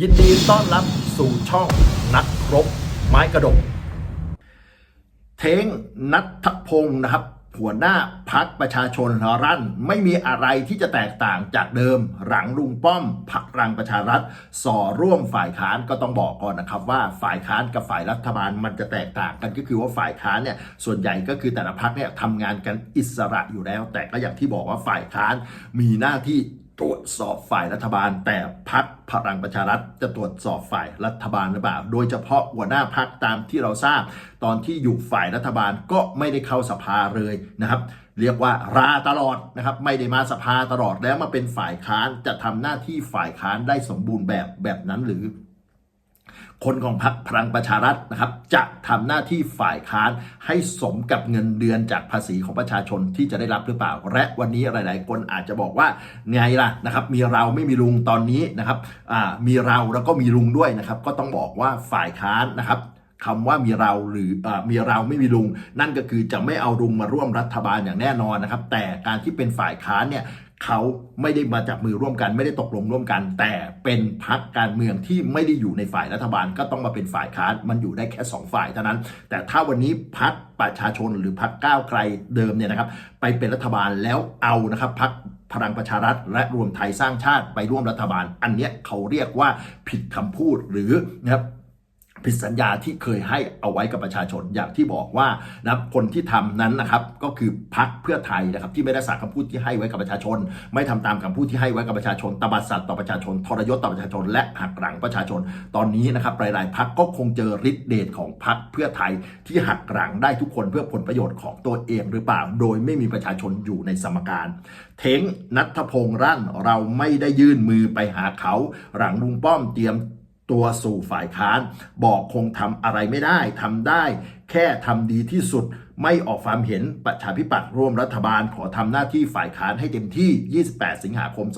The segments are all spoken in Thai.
ยินดีต้อนรับสู่ช่องนักรบไม้กระดก เท้งนัทพงศ์นะครับ หัวหน้าพักประชาชนรั่น ไม่มีอะไรที่จะแตกต่างจากเดิม หลังลุงป้อมพลังประชารัฐส่อร่วมฝ่ายค้านก็ต้องบอกก่อนนะครับ ว่าฝ่ายค้านกับฝ่ายรัฐบาลมันจะแตกต่างกันก็คือว่าฝ่ายค้านเนี่ยส่วนใหญ่ก็คือแต่ละพักเนี่ยทำงานกันอิสระอยู่แล้ว แต่ก็อย่างที่บอกว่าฝ่ายค้านมีหน้าที่ ตรวจสอบฝ่ายรัฐบาล แต่พักพลังประชารัฐจะตรวจสอบฝ่ายรัฐบาลหรือเปล่า โดยเฉพาะหัวหน้าพักตามที่เราทราบ ตอนที่อยู่ฝ่ายรัฐบาลก็ไม่ได้เข้าสภาเลยนะครับ เรียกว่าราตลอดนะครับ ไม่ได้มาสภาตลอดแล้วมาเป็นฝ่ายค้านจะทำหน้าที่ฝ่ายค้านได้สมบูรณ์แบบแบบนั้นหรือ คนของพรรคพลังประชารัฐนะครับจะทำหน้าที่ฝ่ายค้านให้สมกับเงินเดือนจากภาษีของประชาชนที่จะได้รับหรือเปล่า และวันนี้หลาย ๆ คนอาจจะบอกว่าไงล่ะนะครับมีเราไม่มีลุงตอนนี้นะครับมีเราแล้วก็มีลุงด้วยนะครับก็ต้องบอกว่าฝ่ายค้านนะครับ คำว่ามีเราหรืออมีเราไม่มีลุง นั่นก็คือจะไม่เอาลุงมาร่วมรัฐบาลอย่างแน่นอนนะครับ แต่การที่เป็นฝ่ายค้านเนี่ยเขาไม่ได้มาจับมือร่วมกัน ไม่ได้ตกลงร่วมกัน แต่เป็นพักการเมืองที่ไม่ได้อยู่ในฝ่ายรัฐบาล ก็ต้องมาเป็นฝ่ายค้านมันอยู่ได้แค่ 2 ฝ่ายเท่านั้น แต่ถ้าวันนี้พักประชาชนหรือพักก้าวไกลเดิมเนี่ยนะครับ ไปเป็นรัฐบาลแล้วเอานะครับพักพลังประชารัฐและรวมไทยสร้างชาติไปร่วมรัฐบาล อันเนี้ยเขาเรียกว่าผิดคำพูดหรือนะครับ ผิดสัญญาที่เคยให้เอาไว้กับประชาชนอย่างที่บอกว่านะคนที่ทำนั้นนะครับก็คือพักเพื่อไทยนะครับที่ไม่ได้สาคำพูดที่ให้ไว้กับประชาชน ไม่ทำตามคำพูดที่ให้ไว้กับประชาชนตบัดสัตว์ต่อประชาชนทรยศต่อประชาชน และหักหลังประชาชน ตอนนี้นะครับหลายๆพักก็คงเจอฤทธิ์เดชของพักเพื่อไทยที่หักหลังได้ทุกคนเพื่อผลประโยชน์ของตัวเองหรือเปล่า โดยไม่มีประชาชนอยู่ในสมการ เทงนัทพงษ์รั่นเราไม่ได้ยื่นมือไปหาเขา หลังลุงป้อมเตรียม ตัวสู่ฝ่ายค้าน บอกคงทำอะไรไม่ได้ทำได้ แค่ทำดีที่สุดไม่ออกความเห็นประชาธิปัตย์ร่วมรัฐบาลขอทำหน้าที่ฝ่ายค้านให้เต็มที่ 28 สิงหาคม 257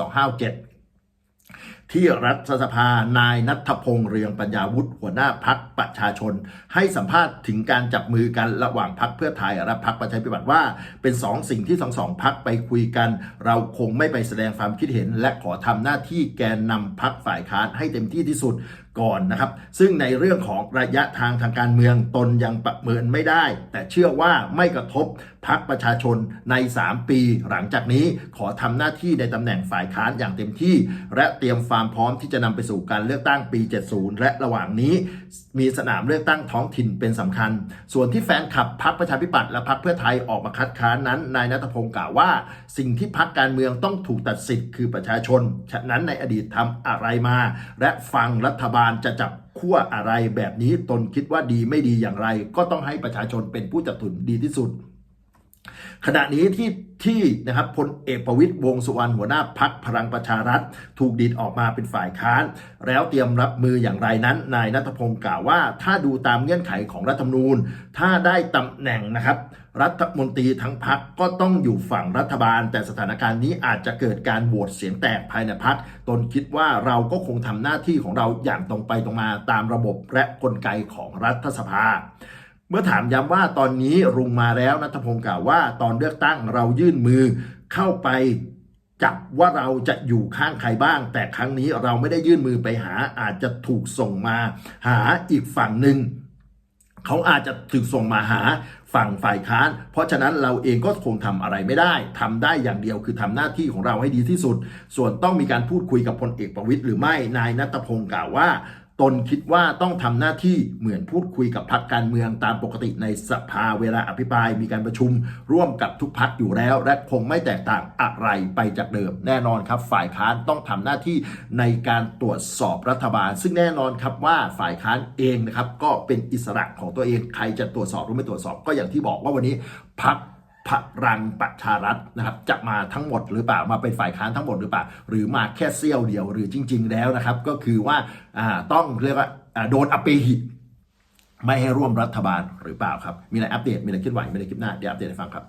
ที่รัฐสภานายนัทพงษ์เรืองปัญญาวุฒิหัวหน้าพักประชาชน ให้สัมภาษณ์ถึงการจับมือกันระหว่างพักเพื่อไทยและพักประชาธิปัตย์ว่า เป็นสองสิ่งที่สองสองพักไปคุยกัน เราคงไม่ไปแสดงความคิดเห็น และขอทำหน้าที่แกนนำพักฝ่ายค้านให้เต็มที่ที่สุด ก่อนนะครับ ซึ่งในเรื่องของระยะทางทางการเมืองตนยังประเมินไม่ได้ แต่เชื่อว่าไม่กระทบพักประชาชนใน 3 ปีหลังจากนี้ขอทำหน้าที่ในตำแหน่งฝ่ายค้านอย่างเต็มที่ และเตรียมความพร้อมที่จะนำไปสู่การเลือกตั้งปี 70 และระหว่างนี้ มีสนามเลือกตั้งท้องถิ่นเป็นสำคัญ ส่วนที่แฟนคลับพักประชาธิปัตย์และพักเพื่อไทยออกมาคัดค้านนั้นนายนัทพงศ์กล่าวว่า สิ่งที่พักการเมืองต้องถูกตัดสิทธิ์คือประชาชน ฉะนั้นในอดีตทำอะไรมา และฟังรัฐบาลจะจับขั้วอะไรแบบนี้ตนคิดว่าดีไม่ดีอย่างไร ก็ต้องให้ประชาชนเป็นผู้จัดทุนดีที่สุด ขณะนี้ที่ที่นะครับพลเอกประวิตยวงสุวรรณหัวหน้าพักพลังประชารัฐ ถูกดีดออกมาเป็นฝ่ายค้าน แล้วเตรียมรับมืออย่างไรนั้น นายนัทพงศ์กล่าวว่า ถ้าดูตามเงื่อนไขของรัฐธรรมนูญ ถ้าได้ตำแหน่งนะครับ รัฐมนตรีทั้งพักก็ต้องอยู่ฝั่งรัฐบาล แต่สถานการณ์นี้อาจจะเกิดการโหวตเสียงแตกภายในพักตนคิดว่าเราก็คงทำหน้าที่ของเราอย่างตรงไปตรงมาตามระบบและกลไกของรัฐสภา เมื่อถามย้ำว่าตอนนี้รุงมาแล้วนัทพงศ์กล่าวว่า ตอนเลือกตั้งเรายื่นมือเข้าไปจับว่าเราจะอยู่ข้างใครบ้าง แต่ครั้งนี้เราไม่ได้ยื่นมือไปหาอาจจะถูกส่งมาหาอีกฝั่งหนึ่งเขาอาจจะถูกส่งมาหาฝั่งฝ่ายค้าน เพราะฉะนั้นเราเองก็คงทำอะไรไม่ได้ทำได้อย่างเดียวคือทำหน้าที่ของเราให้ดีที่สุด ส่วนต้องมีการพูดคุยกับพลเอกประวิตยหรือไม่นายนัทพงศ์กล่าวว่า ตนคิดว่าต้องทำหน้าที่เหมือนพูดคุยกับพรรคการเมืองตามปกติในสภาเวลาอภิปรายมีการประชุมร่วมกับทุกพักอยู่แล้ว และคงไม่แตกต่างอะไรไปจากเดิม แน่นอนครับ ฝ่ายค้านต้องทำหน้าที่ในการตรวจสอบรัฐบาล ซึ่งแน่นอนครับว่าฝ่ายค้านเองนะครับก็เป็นอิสระของตัวเองใครจะตรวจสอบหรือไม่ตรวจสอบก็อย่างที่บอกว่าวันนี้พัก พลังประชารัฐนะครับจะมาทั้งหมดหรือเปล่ามาเป็นฝ่ายค้านทั้งหมดหรือเปล่า หรือมาแค่เสี้ยวเดียวหรือจริง ๆ แล้วนะครับ ก็คือว่าต้องเรียกว่าโดนอเปหิไม่ให้ร่วมรัฐบาลหรือเปล่าครับ มีอะไรอัปเดตมีอะไรเคลื่อนไหวมีอะไรคลิปหน้าเดี๋ยวอัปเดตให้ฟังครับ